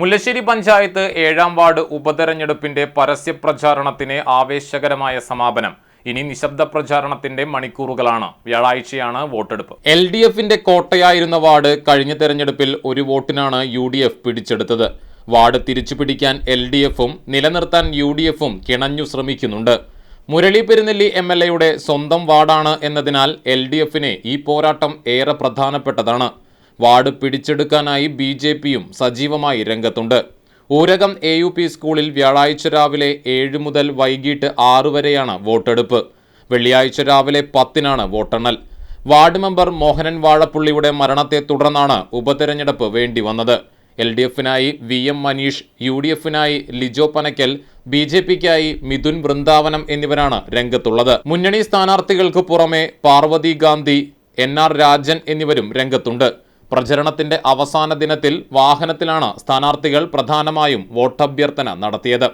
മുല്ലശ്ശേരി പഞ്ചായത്ത് ഏഴാം വാർഡ് ഉപതെരഞ്ഞെടുപ്പിന്റെ പരസ്യപ്രചാരണത്തിന് ആവേശകരമായ സമാപനം. ഇനി നിശബ്ദ പ്രചാരണത്തിന്റെ മണിക്കൂറുകളാണ്. വ്യാഴാഴ്ചയാണ് വോട്ടെടുപ്പ്. എൽ ഡി എഫിന്റെ കോട്ടയായിരുന്ന വാർഡ് കഴിഞ്ഞ തെരഞ്ഞെടുപ്പിൽ ഒരു വോട്ടിനാണ് യു ഡി എഫ് പിടിച്ചെടുത്തത്. വാർഡ് തിരിച്ചുപിടിക്കാൻ എൽ ഡി എഫും നിലനിർത്താൻ യു ഡി എഫും കിണഞ്ഞു ശ്രമിക്കുന്നുണ്ട്. മുരളി പെരുന്നെല്ലി എം എൽ എയുടെ സ്വന്തം വാർഡാണ് എന്നതിനാൽ എൽ ഡി എഫിന് ഈ പോരാട്ടം ഏറെ പ്രധാനപ്പെട്ടതാണ്. വാർഡ് പിടിച്ചെടുക്കാനായി ബി ജെ പിയും സജീവമായി രംഗത്തുണ്ട്. ഊരകം എ യു പി സ്കൂളിൽ വ്യാഴാഴ്ച രാവിലെ ഏഴ് മുതൽ വൈകിട്ട് ആറ് വരെയാണ് വോട്ടെടുപ്പ്. വെള്ളിയാഴ്ച രാവിലെ പത്തിനാണ് വോട്ടെണ്ണൽ. വാർഡ് മെമ്പർ മോഹനൻ വാഴപ്പുള്ളിയുടെ മരണത്തെ തുടർന്നാണ് ഉപതെരഞ്ഞെടുപ്പ് വേണ്ടി വന്നത് L D എഫിനായി V M Manish U D എഫിനായി Lijo Panakkal B J പിക്കായി മിഥുൻ വൃന്ദാവനം എന്നിവരാണ് രംഗത്തുള്ളത്. മുന്നണി സ്ഥാനാർത്ഥികൾക്ക് പുറമെ പാർവതി ഗാന്ധി എൻ ആർ രാജൻ എന്നിവരും രംഗത്തുണ്ട്. പ്രചരണത്തിന്റെ അവസാന ദിനത്തിൽ വാഹനത്തിലാണ് സ്ഥാനാർത്ഥികൾ പ്രധാനമായും വോട്ടഭ്യർത്ഥന നടത്തിയത്.